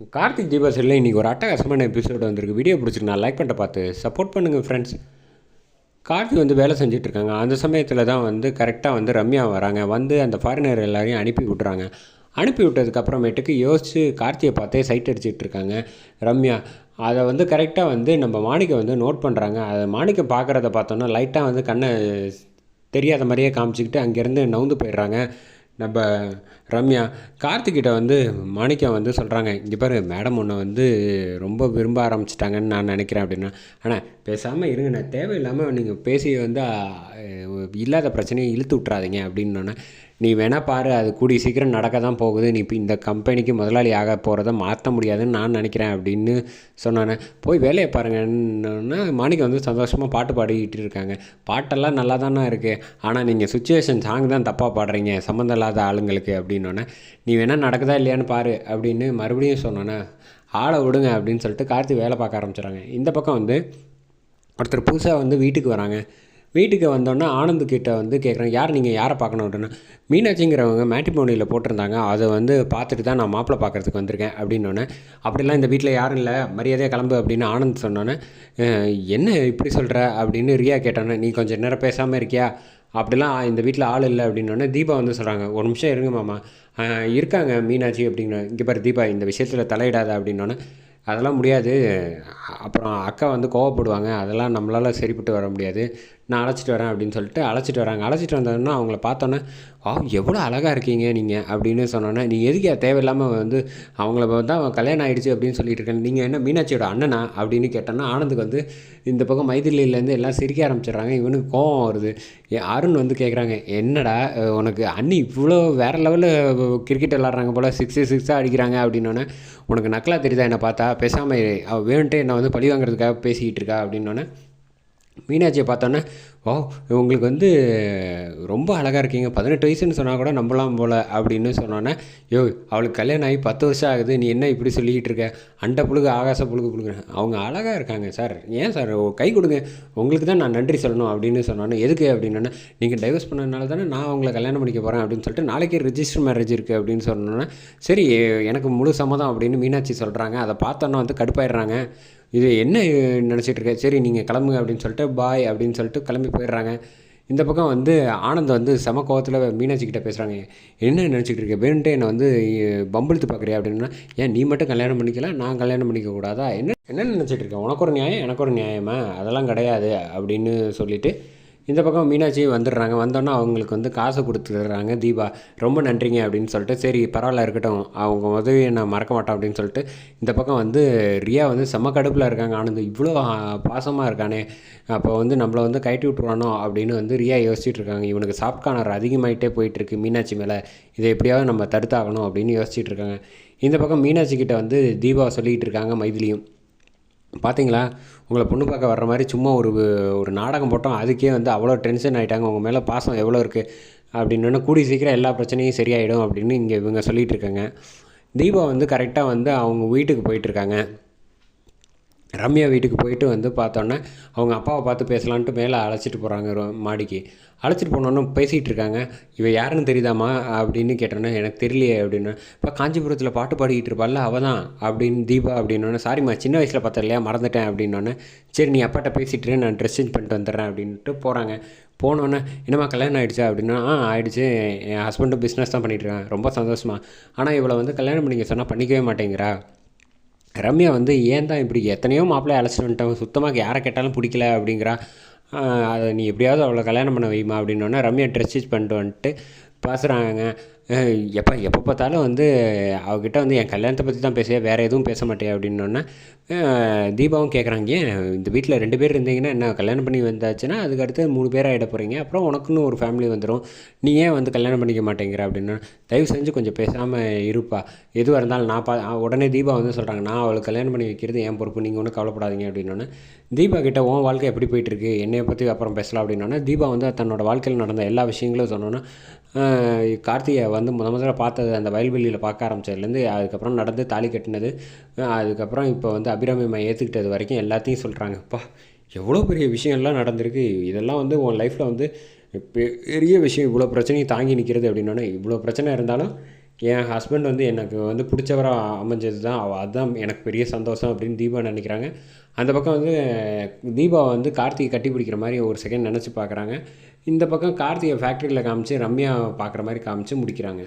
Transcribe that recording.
கார்த்திக் தீபா செல்ல இன்றைக்கி ஒரு அட்டகாசமான எபிசோடு வந்திருக்கு. வீடியோ பிடிச்சிருக்கு. நான் லைக் பண்ணிட்டு பார்த்து சப்போர்ட் பண்ணுங்கள் ஃப்ரெண்ட்ஸ் கார்த்திக் வந்து வேலை செஞ்சிட்ருக்காங்க அந்த சமயத்தில் தான் வந்து கரெக்டாக வந்து ரம்யா வராங்க. வந்து அந்த ஃபாரினர் எல்லாரையும் அனுப்பி விட்றாங்க அனுப்பி விட்டதுக்கப்புறமேட்டுக்கு யோசித்து கார்த்தியை பார்த்தே சைட் அடிச்சிட்டு இருக்காங்க ரம்யா. அதை வந்து கரெக்டாக வந்து நம்ம மாணிக்கை வந்து நோட் பண்ணுறாங்க அதை மாணிக்கை பார்க்குறத பார்த்தோன்னா லைட்டாக வந்து கண்ணை தெரியாத மாதிரியே காமிச்சிக்கிட்டு அங்கேருந்து நவுந்து போயிடுறாங்க. நம்ம ரம்யா கார்த்திக்கிட்ட வந்து மாணிக்கம் வந்து சொல்கிறாங்க இங்கே பாரு மேடம் உன்னை வந்து ரொம்ப விரும்ப ஆரம்பிச்சிட்டாங்கன்னு நான் நினைக்கிறேன் அப்படின்னா. ஆனால் பேசாமல் இருங்க நான் தேவையில்லாமல் நீங்கள் பேசி வந்து இல்லாத பிரச்சனையை இழுத்து விட்றாதீங்க அப்படின்னோன்னே நீ வேணால் பாரு அது கூடி சீக்கிரம் நடக்க தான் போகுது. நீ இப்போ இந்த கம்பெனிக்கு முதலாளி ஆக போகிறத மாற்ற முடியாதுன்னு நான் நினைக்கிறேன் அப்படின்னு சொன்னானே. போய் வேலையை பாருங்கன்னா மாணிக்கம் வந்து சந்தோஷமாக பாட்டு பாடிக்கிட்டு இருக்காங்க. பாட்டெல்லாம் நல்லா தானே இருக்குது ஆனால் நீங்கள் சுச்சுவேஷன் சாங் தான் தப்பாக பாடுறீங்க. சம்மந்தம் இல்லாத ஆளுங்களுக்கு அப்படின்னோடனே நீ வேணால் நடக்குதா இல்லையான்னு பாரு அப்படின்னு மறுபடியும் சொன்னோன்னே ஆளை விடுங்க அப்படின்னு சொல்லிட்டு கார்த்தி வேலை பார்க்க ஆரம்பிச்சிடுறாங்க இந்த பக்கம் வந்து ஒருத்தர் புதுசாக வந்து வீட்டுக்கு வராங்க. வீட்டுக்கு வந்தோன்னே ஆனந்த் கிட்ட வந்து கேட்குறாங்க யார் நீங்கள் யாரை பார்க்கணும்? அப்படின்னா. மீனாட்சிங்கிறவங்க மேட்ரிமோனியில் போட்டிருந்தாங்க. அதை வந்து பார்த்துட்டு தான் நான் மாப்பிள்ளை பார்க்குறதுக்கு வந்திருக்கேன் அப்படின்னோடனே அப்படிலாம் இந்த வீட்டில் யாரும் இல்லை. மரியாதையாக கிளம்பு அப்படின்னு ஆனந்த் சொன்னோன்னே என்ன இப்படி சொல்கிற அப்படின்னு ரியா கேட்டோன்னே நீ கொஞ்சம் நேரம் பேசாமல் இருக்கியா? அப்படிலாம் இந்த வீட்டில் ஆள் இல்லை. அப்படின்னோடனே தீபா வந்து சொல்கிறாங்க ஒரு நிமிஷம் இருங்க மாமா. இருக்காங்க மீனாட்சி அப்படிங்கிற இங்கே பாரு தீபா இந்த விஷயத்தில் தலையிடாத. அப்படின்னோடனே அதெல்லாம் முடியாது. அப்புறம் அக்கா வந்து கோவப்படுவாங்க. அதெல்லாம் நம்மளால் சரிப்பட்டு வர முடியாது. நான் அழைச்சிட்டு வரேன் அப்படின்னு சொல்லிட்டு அழைச்சிட்டு வராங்க. அழைச்சிட்டு வந்தோன்னா அவங்கள பார்த்தோன்னே ஆ எவ்வளோ அழகாக இருக்கீங்க நீங்கள் அப்படின்னு சொன்னோன்னே நீ எதுக்கு தேவையில்லாமல் வந்து அவங்கள வந்து அவன் கல்யாணம் ஆகிடுச்சு அப்படின்னு சொல்லிட்டு இருக்கேன். நீங்கள் என்ன மீனாட்சியோட அண்ணனா? அப்படின்னு கேட்டோன்னா ஆனந்துக்கு வந்து இந்த பக்கம் மைதிலியிலேருந்து எல்லாம் சிரிக்க ஆரம்பிச்சிடுறாங்க. இவனுக்கு கோவம் வருது. அருண் வந்து கேட்குறாங்க என்னடா உனக்கு அண்ணி இவ்வளோ வேறு லெவலில் கிரிக்கெட் விளாட்றாங்க போல் சிக்ஸு சிக்ஸாக அடிக்கிறாங்க அப்படின்னோடனே உனக்கு நக்கலாக தெரியுதா என்னை பார்த்தா? பேசாமல் இரு. வேணுன்ட்டு என்னை வந்து பழி வாங்குறதுக்காக பேசிக்கிட்டு இருக்கா அப்படின்னோடனே மீனாட்சியை பார்த்தோன்னே ஓ உங்களுக்கு வந்து ரொம்ப அழகாக இருக்கீங்க. பதினெட்டு வயசுன்னு சொன்னால் கூட நம்பலாம் போல் அப்படின்னு சொன்னோன்னே யோ அவளுக்கு கல்யாணம் ஆகி பத்து வருஷம் ஆகுது. நீ என்ன இப்படி சொல்லிக்கிட்டு இருக்க? அண்டை புழுகு ஆகாச புழுகு புழுகு அவங்க அழகாக இருக்காங்க சார் ஏன் சார்? கை கொடுங்க. உங்களுக்கு தான் நான் நன்றி சொல்லணும் அப்படின்னு சொன்னோன்னே எதுக்கு? அப்படின்னா நீங்கள் டைவர்ஸ் பண்ணதுனால தானே நான் அவங்களை கல்யாணம் பண்ணிக்க போகிறேன் அப்படின்னு சொல்லிட்டு நாளைக்கே ரிஜிஸ்டர் மேரேஜ் இருக்குது அப்படின்னு சொன்னோன்னே சரி எனக்கு முழு சம்மதம் அப்படின்னு மீனாட்சி சொல்கிறாங்க அதை பார்த்தோன்னா வந்து கடுப்பாயிடுறாங்க. இது என்ன நினச்சிட்டு இருக்க சரி நீங்கள் கிளம்புங்க அப்படின்னு சொல்லிட்டு பாய் அப்படின்னு சொல்லிட்டு கிளம்பி போயிடுறாங்க. இந்த பக்கம் வந்து ஆனந்த் வந்து செம கோவத்தில் மீனாட்சி கிட்டே பேசுகிறாங்க என்ன நினச்சிக்கிட்டு இருக்க வேணுன்ட்டு என்னை வந்து பம்பிழுத்து பார்க்குறியா அப்படின்னா. ஏன் நீ மட்டும் கல்யாணம் பண்ணிக்கலாம் நான் கல்யாணம் பண்ணிக்க கூடாதா? என்ன என்ன நினச்சிட்டு இருக்கேன் உனக்கு ஒரு நியாயம் எனக்கு ஒரு நியாயமா? அதெல்லாம் கிடையாது அப்படின்னு சொல்லிவிட்டு இந்த பக்கம் மீனாட்சி வந்துடுறாங்க. வந்தோன்னா அவங்களுக்கு வந்து காசு கொடுத்துடுறாங்க. தீபா ரொம்ப நன்றிங்க அப்படின்னு சொல்லிட்டு சரி பரவாயில்ல இருக்கட்டும். அவங்க உதவியை நான் மறக்க மாட்டேன் அப்படின்னு சொல்லிட்டு இந்த பக்கம் வந்து ரியா வந்து செம்ம கடுப்பில் இருக்காங்க. ஆனந்த் இவ்வளோ பாசமாக இருக்கானே. அப்போ வந்து நம்மளை வந்து கழட்டி விட்ருவானோ அப்படின்னு வந்து ரியா யோசிச்சுட்டு இருக்காங்க. இவனுக்கு சாஃப்ட் கார்னர் போயிட்டுருக்கு மீனாட்சி மேலே. இதை எப்படியாவது நம்ம தடுத்தாகணும் அப்படின்னு யோசிச்சுட்டு இருக்காங்க. இந்த பக்கம் மீனாட்சி கிட்ட வந்து தீபா சொல்லிக்கிட்டு இருக்காங்க மைதிலியும். பார்த்தீங்களா உங்களை பொண்ணு பார்க்க வர்ற மாதிரி சும்மா ஒரு ஒரு நாடகம் போட்டோம். அதுக்கே வந்து அவ்வளோ டென்ஷன் ஆகிட்டாங்க உங்கள் மேலே பாசம் எவ்வளோ இருக்குது அப்படின்னு கூடி சீக்கிரம் எல்லா பிரச்சனையும் சரியாயிடும் அப்படின்னு இங்கே இவங்க சொல்லிகிட்டு இருக்காங்க. தீபா வந்து கரெக்டாக வந்து அவங்க வீட்டுக்கு போயிட்டுருக்காங்க ரம்யா வீட்டுக்கு போயிட்டு வந்து பார்த்தோன்னே அவங்க அப்பாவை பார்த்து பேசலான்ட்டு மேலே அழைச்சிட்டு போகிறாங்க மாடிக்கு. அழைச்சிட்டு போனோன்னு பேசிகிட்டு இருக்காங்க. இவ யாருன்னு தெரியுதாம்மா? அப்படின்னு கேட்டோன்னே எனக்கு தெரியலையே அப்படின்னு. இப்போ காஞ்சிபுரத்தில் பாட்டு பாடிக்கிட்டு இருப்பாள்ல அவள் தான் அப்படின்னு தீபா அப்படின்னோடனே சாரிம்மா சின்ன வயசில் பார்த்தேன் இல்லையா மறந்துட்டேன் அப்படின்னோடனே சரி நீ அப்பாட்ட பேசிட்டு நான் ட்ரெஸ் சேஞ்ச் பண்ணிட்டு வந்துடுறேன் அப்படின்ட்டு போகிறாங்க போனோன்னே என்னம்மா கல்யாணம் ஆகிடுச்சா அப்படின்னா ஆ ஆயிடுச்சு. என் ஹஸ்பண்டும் பிஸ்னஸ் தான் பண்ணிட்டு ரொம்ப சந்தோஷமா. ஆனால் இவளை வந்து கல்யாணம் பண்ணிக்க சொன்னால் பண்ணிக்கவே மாட்டேங்கிறா. ரம்யா வந்து ஏன் தான் இப்படி எத்தனையோ மாப்பிள்ளை அழைச்சிட்டு வந்துட்டோம் சுத்தமாக யாரை கேட்டாலும் பிடிக்கல அப்படிங்கிறா. அதை நீ எப்படியாவது அவளை கல்யாணம் பண்ண வைமா அப்படின்னோடனே ரம்யா ட்ரெஸ் ஸ்டிச் பண்ணிட்டு வந்துட்டு பேசுகிறாங்க எப்போ எப்போ பார்த்தாலும் வந்து அவகிட்ட வந்து என் கல்யாணத்தை பற்றி தான் பேசுவேன் வேறு எதுவும் பேச மாட்டேன் அப்படின்னோடனே தீபாவும் கேட்குறாங்க ஏன்? இந்த வீட்டில் ரெண்டு பேர் இருந்தீங்கன்னா என்ன கல்யாணம் பண்ணி வந்தாச்சுன்னா அதுக்கு அடுத்து மூணு பேர் ஆகிட போகிறீங்க அப்புறம் உனக்குன்னு ஒரு ஃபேமிலி வந்துடும் நீ ஏன் வந்து கல்யாணம் பண்ணிக்க மாட்டேங்கிற? அப்படின்னா தயவு செஞ்சு கொஞ்சம் பேசாமல் இருப்பா. எதுவாக இருந்தாலும் நான் பா உடனே தீபா வந்து சொல்கிறாங்க நான் அவளுக்கு கல்யாணம் பண்ணி வைக்கிறது என் பொறுப்பு. நீங்கள் ஒன்றும் கவலைப்படாதீங்க. அப்படின்னோடனே தீபா கிட்ட உன் வாழ்க்கை எப்படி போயிட்டுருக்கு? என்னையை பற்றி அப்புறம் பேசலாம். அப்படின்னோடனே தீபா வந்து தன்னோட வாழ்க்கையில் நடந்த எல்லா விஷயங்களும் சொன்னோன்னே கார்த்திகை வந்து முத முதல்ல பார்த்தது அந்த வயல்வெளியில் பார்க்க ஆரம்பிச்சதுலேருந்து அதுக்கப்புறம் நடந்து தாலி கட்டினது அதுக்கப்புறம் இப்போ வந்து அபிராமியம்மா ஏற்றுக்கிட்டது வரைக்கும் எல்லாத்தையும் சொல்கிறாங்க அப்பா எவ்வளோ பெரிய விஷயம்லாம் நடந்திருக்கு. இதெல்லாம் வந்து உன் லைஃப்பில் வந்து பெரிய விஷயம். இவ்வளோ பிரச்சனையும் தாங்கி நிற்கிறது அப்படின்னோன்னே இவ்வளோ பிரச்சனை இருந்தாலும் என் ஹஸ்பண்ட் வந்து எனக்கு வந்து பிடிச்சவராக அமைஞ்சது தான் அவள் அதுதான் எனக்கு பெரிய சந்தோஷம் அப்படின்னு தீபா நினைக்கிறாங்க. அந்த பக்கம் வந்து தீபா வந்து கார்த்திகை கட்டி பிடிக்கிற மாதிரி ஒரு செகண்ட் நினச்சி பார்க்குறாங்க இந்த பக்கம் கார்த்திகை ஃபேக்ட்ரியில் காமிச்சு ரம்யா பார்க்குற மாதிரி காமிச்சு முடிக்கிறாங்க.